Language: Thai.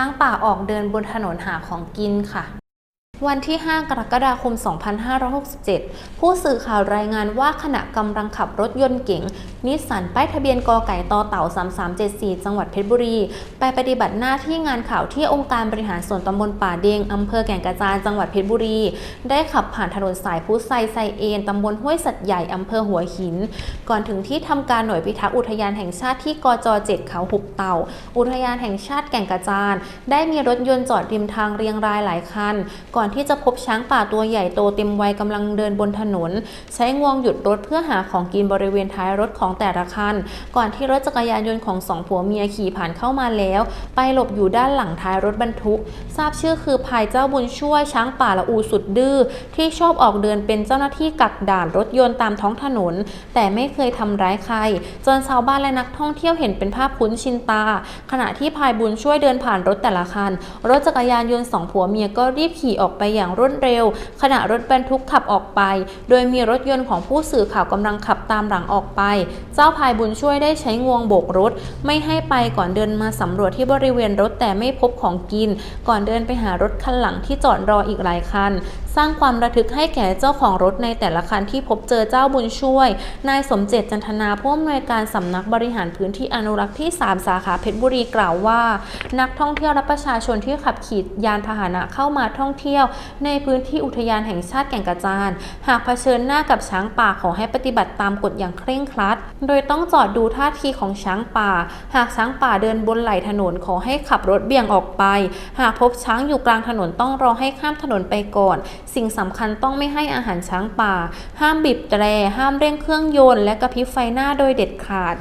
ช้างป่าออกเดินบนถนนหาของกินค่ะ วันที่ 5 กรกฎาคม 2567 ผู้สื่อข่าวรายงานว่าขณะกำลังขับรถยนต์เก๋ง นิสสันป้ายทะเบียนกไก่ต่อเต่า 3374 จังหวัดเพชรบุรี ไปปฏิบัติหน้าที่งานข่าวที่องค์การบริหารส่วนตำบลป่าเดงอำเภอแก่งกระจานจังหวัดเพชรบุรี ได้ขับผ่านถนนสายพุทธไซไซเอนตำบลห้วยสัตว์ใหญ่อำเภอหัวหิน ก่อนถึงที่ทำการหน่วยพิทักษ์อุทยานแห่งชาติที่กจ7เขาหุบเต่า อุทยานแห่งชาติแก่งกระจานได้มีรถยนต์จอดริมทางเรียงรายหลายคัน ก่อนที่จะพบช้างป่าตัวใหญ่โตเต็มวัยกำลังเดินบนถนน ใช้งวงหยุดรถเพื่อหาของกินบริเวณท้ายรถของแต่ละคัน ก่อนที่รถจักรยานยนต์ของสองผัวเมียขี่ผ่านเข้ามาแล้ว ไปหลบอยู่ด้านหลังท้ายรถบรรทุก ทราบชื่อคือพายเจ้าบุญช่วยช้างป่าละอูสุดดื้อที่ชอบออกเดินเป็นเจ้าหน้าที่กักด่านรถยนต์ตามท้องถนน แต่ไม่เคยทำร้ายใคร จนชาวบ้านและนักท่องเที่ยวเห็นเป็นภาพคุ้นชินตา ขณะที่พายบุญช่วยเดินผ่านรถแต่ละคัน รถจักรยานยนต์สองผัวเมียก็รีบขี่ออกไปอย่างรวดเร็ว ขณะรถบรรทุกขับออกไป โดยมีรถยนต์ของผู้สื่อข่าวกำลังขับตามหลังออกไป เจ้าพายบุญช่วยได้ใช้งวงโบกรถ ไม่ให้ไปก่อนเดินมาสำรวจที่บริเวณรถแต่ไม่พบของกิน ก่อนเดินไปหารถคันหลังที่จอดรออีกหลายคัน สร้างความระทึกให้แก่เจ้าของรถในแต่ละคันที่พบเจอเจ้าบุญช่วย นายสมเจตจันทนาผู้อำนวยการสำนักบริหารพื้นที่อนุรักษ์ที่ 3 สาขาเพชรบุรีกล่าวว่า นักท่องเที่ยวและประชาชนที่ขับขี่ยานพาหนะเข้ามาท่องเที่ยว ในพื้นที่อุทยานแห่งชาติแก่งกระจาน หากเผชิญหน้ากับช้างป่าขอให้ปฏิบัติตามกฎอย่างเคร่งครัด โดยต้องจอดดูท่าทีของช้างป่า หากช้างป่าเดินบนไหล่ถนนขอให้ขับรถเบี่ยงออกไป หากพบช้างอยู่กลางถนนต้องรอให้ข้ามถนนไปก่อนสิ่งสำคัญต้องไม่ให้อาหารช้างป่า ห้ามบีบแตร ห้ามเร่งเครื่องยนต์ และกระพริบไฟหน้าโดยเด็ดขาด